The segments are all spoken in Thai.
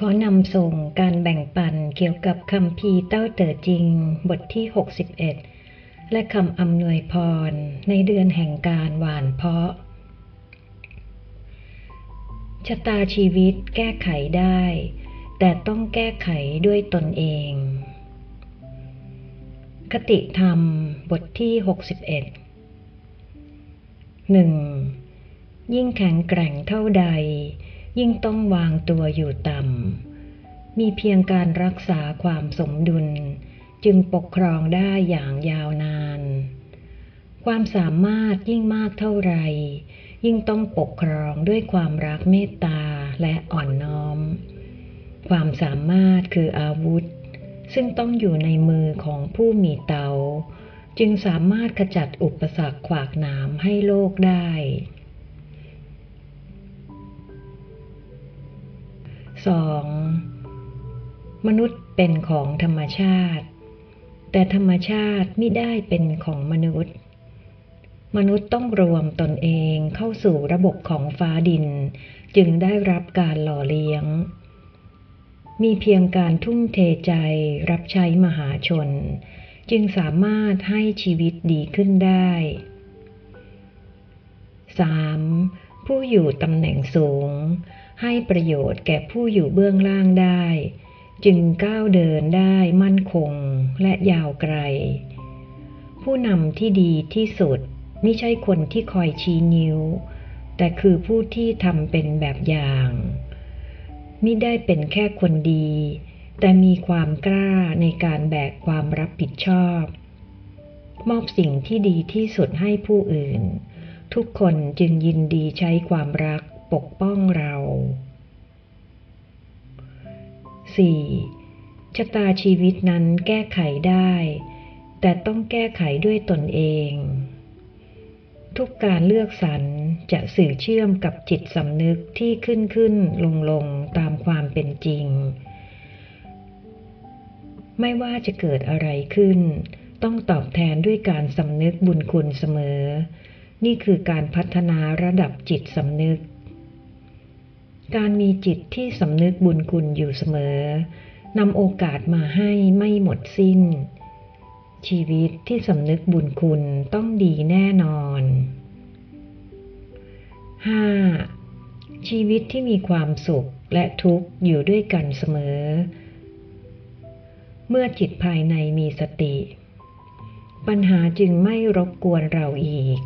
ขอนำส่งการแบ่งปันเกี่ยวกับคำพีเต้าเต๋อจริง บทที่ 61 และคำอำนวยพร ในเดือนแห่งการหวานเพาะ ชะตาชีวิตแก้ไขได้ แต่ต้องแก้ไขด้วยตนเอง คติธรรมบทที่ 61 1. ยิ่งแข็งแกร่งเท่าใด ยิ่งต้องวางตัวอยู่ต่ำ มีเพียงการรักษาความสมดุล จึงปกครองได้อย่างยาวนาน ความสามารถยิ่งมากเท่าไหร่ ยิ่งต้องปกครองด้วยความรักเมตตาและอ่อนน้อม ความสามารถคืออาวุธ ซึ่งต้องอยู่ในมือของผู้มีเตา จึงสามารถขจัดอุปสรรคขวากหนามให้โลกได้ 2. มนุษย์เป็นของธรรมชาติ แต่ธรรมชาติไม่ได้เป็นของมนุษย์ มนุษย์ต้องรวมตนเองเข้าสู่ระบบของฟ้าดิน จึงได้รับการหล่อเลี้ยง มีเพียงการทุ่มเทใจรับใช้มหาชน จึงสามารถให้ชีวิตดีขึ้นได้ 3. ผู้อยู่ตำแหน่งสูง ให้ประโยชน์แก่ผู้อยู่เบื้องล่างได้ จึงก้าวเดินได้มั่นคงและยาวไกล ผู้นำที่ดีที่สุดไม่ใช่คนที่คอยชี้นิ้ว แต่คือผู้ที่ทำเป็นแบบอย่างมิได้เป็นแค่คนดี แต่มีความกล้าในการแบกความรับผิดชอบ มอบสิ่งที่ดีที่สุดให้ผู้อื่น ทุกคนจึงยินดีใช้ความรัก ปกป้องเรา 4. ชะตาชีวิตนั้นแก้ไขได้ แต่ต้องแก้ไขด้วยตนเอง ทุกการเลือกสรรจะสื่อเชื่อมกับจิตสำนึกที่ขึ้นขึ้นลงลงตามความเป็นจริง ไม่ว่าจะเกิดอะไรขึ้น ต้องตอบแทนด้วยการสำนึกบุญคุณเสมอ นี่คือการพัฒนาระดับจิตสำนึก การมีจิตที่สำนึกบุญคุณอยู่เสมอนำโอกาสมาให้ไม่หมดสิ้น ชีวิตที่สำนึกบุญคุณต้องดีแน่นอน 5. ชีวิตที่มีความสุขและทุกข์อยู่ด้วยกันเสมอ เมื่อจิตภายในมีสติ ปัญหาจึงไม่รบกวนเราอีก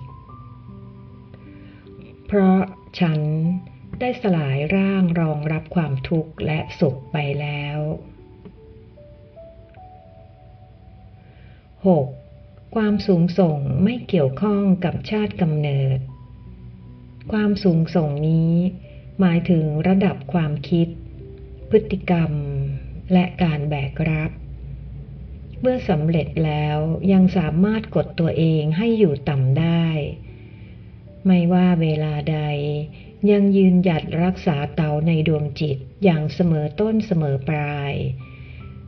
เพราะฉัน ได้สลายร่างรองรับความทุกข์และสุขไปแล้ว 6. ความสูงส่งไม่เกี่ยวข้องกับชาติกำเนิด ความสูงส่งนี้ หมายถึงระดับความคิด พฤติกรรม และการแบกรับ เมื่อสำเร็จแล้วยังสามารถกดตัวเองให้อยู่ต่ำได้ ไม่ว่าเวลาใด ยังยืนหยัดรักษาเตาในดวงจิตอย่างเสมอต้นเสมอปลาย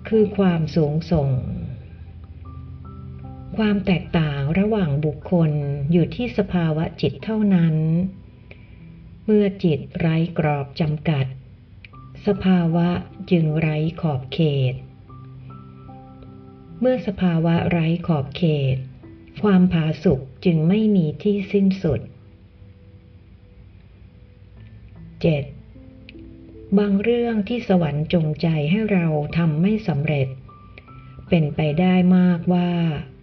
คือความสูงส่ง ความแตกต่างระหว่างบุคคลอยู่ที่สภาวะจิตเท่านั้น เมื่อจิตไร้กรอบจำกัด สภาวะจึงไร้ขอบเขต เมื่อสภาวะไร้ขอบเขตความผาสุกจึงไม่มีที่สิ้นสุด 7. บางเรื่องที่สวรรค์จงใจให้เราทำไม่สำเร็จ เป็นไปได้มากว่า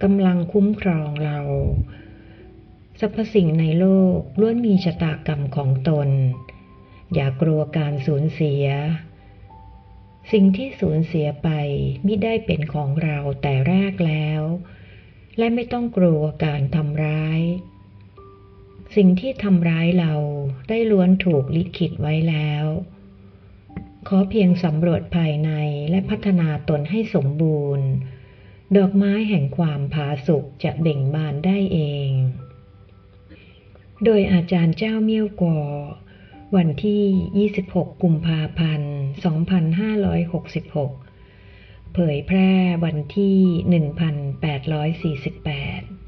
กำลังคุ้มครองเราสรรพสิ่งในโลกล้วนมีชะตากรรมของตน อย่ากลัวการสูญเสีย สิ่งที่สูญเสียไปไม่ได้เป็นของเราแต่แรกแล้ว และไม่ต้องกลัวการทำร้าย สิ่งที่ทำร้ายเราได้ล้วนถูกลิขิตไว้แล้ว ขอเพียงสำรวจภายในและพัฒนาตนให้สมบูรณ์ ดอกไม้แห่งความผาสุกจะเบ่งบานได้เอง โดยอาจารย์เจ้าเมี่ยวกอวันที่ 26 กุมภาพันธ์ 2566 เผยแพร่วันที่ 1848